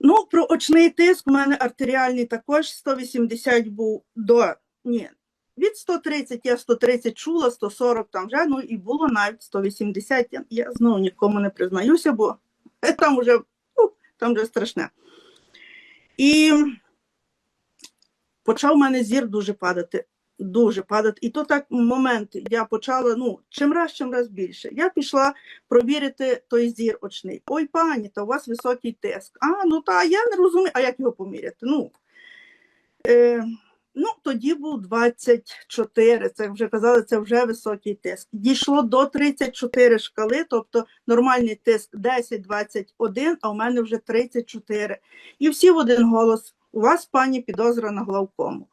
Ну, про очний тиск у мене артеріальний також 180 був до ні. Від 130 я 130 чула, 140 там вже, ну і було навіть 180. Я, я знову нікому не признаюся, бо там вже, ну, там вже страшне. І почав у мене зір дуже падати. Дуже падати. І то так момент я почала, ну, чим раз, чим раз більше. Я пішла провірити той зір очний. Ой, пані, та у вас високий тиск. А, ну та я не розумію, а як його поміряти? Ну, е, ну тоді був 24, це вже казали, це вже високий тиск. Дійшло до 34 шкали, тобто нормальний тиск 10-21, а у мене вже 34. І всі в один голос: у вас, пані, підозра на главкому.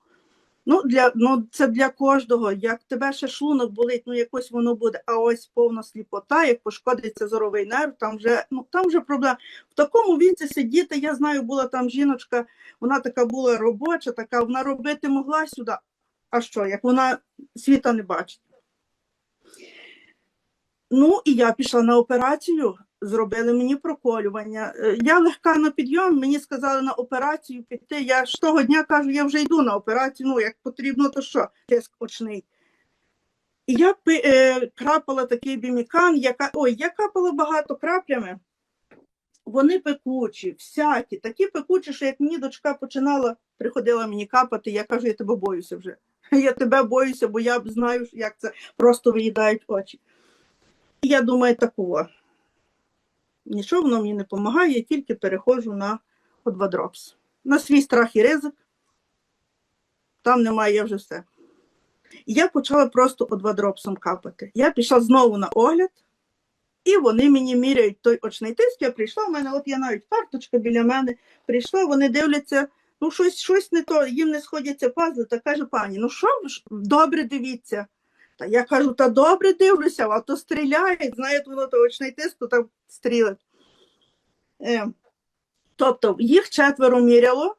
Ну, для, ну, це для кожного. Як тебе ще шлунок болить, ну якось воно буде. А ось повна сліпота, як пошкодиться зоровий нерв, там вже, ну, там вже проблема. В такому віці сидіти, я знаю, була там жіночка, вона така була робоча, така, вона робити могла сюди. А що, як вона світа не бачить? Ну, і я пішла на операцію, зробили мені проколювання. Е, Я легка на підйом, мені сказали на операцію піти. Я ж того дня кажу, я вже йду на операцію, ну як потрібно, то що, тиск очний. І я е, крапала такий бімікан, яка, ой, я капала багато краплями. Вони пекучі, всякі, такі пекучі, що як мені дочка починала, приходила мені капати, я кажу, я тебе боюся вже. Я тебе боюся, бо я знаю, як це просто виїдають очі. І я думаю, такого. Нічого воно мені не допомагає, я тільки переходжу на Одвадропс. На свій страх і ризик. Там немає, я вже все. І я почала просто одвадропсом капати. Я пішла знову на огляд, і вони мені міряють той очний тиск. Я прийшла, в мене, от є навіть карточка біля мене. Прийшла, вони дивляться, ну щось, щось не то, їм не сходяться пазли. Та каже пані, ну що ж добре дивіться. Та я кажу, та добре дивлюся, а то стріляють, знаєте, воно то очний тиск, то там стрілить. Е, тобто їх четверо міряло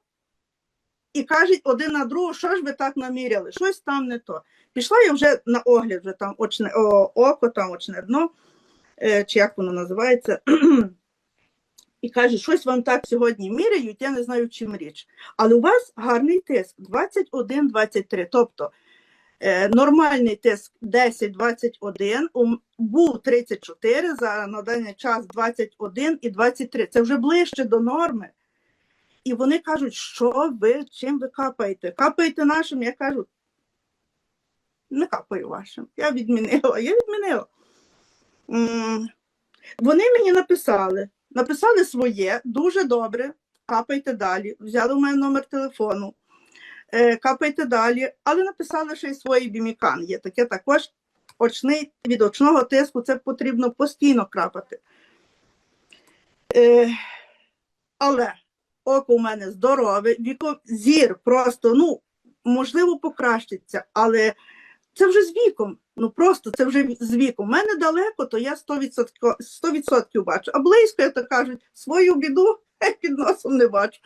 і кажуть один на другого, що ж ви так наміряли, щось там не то. Пішла я вже на огляд, вже там очне о, око, там очне дно, е, чи як воно називається. І каже, щось вам так сьогодні міряють, я не знаю, чим річ. Але у вас гарний тиск 21-23. Тобто Нормальний тиск 10-21, був 34, за на даний час 21 і 23. Це вже ближче до норми. І вони кажуть, що ви чим ви капаєте? Капаєте нашим, я кажу, не капаю вашим. Я відмінила, я відмінила. Вони мені написали, написали своє, дуже добре, капайте далі. Взяли у мене номер телефону е, капайте далі, але написали ще й свої бімікан. Є таке також очний від очного тиску, це потрібно постійно крапати. Е, але око у мене здорове, віко, зір просто, ну, можливо, покращиться, але це вже з віком. Ну просто це вже з віком. У мене далеко, то я 100%, 100% бачу. А близько, як то кажуть, свою біду під носом не бачу.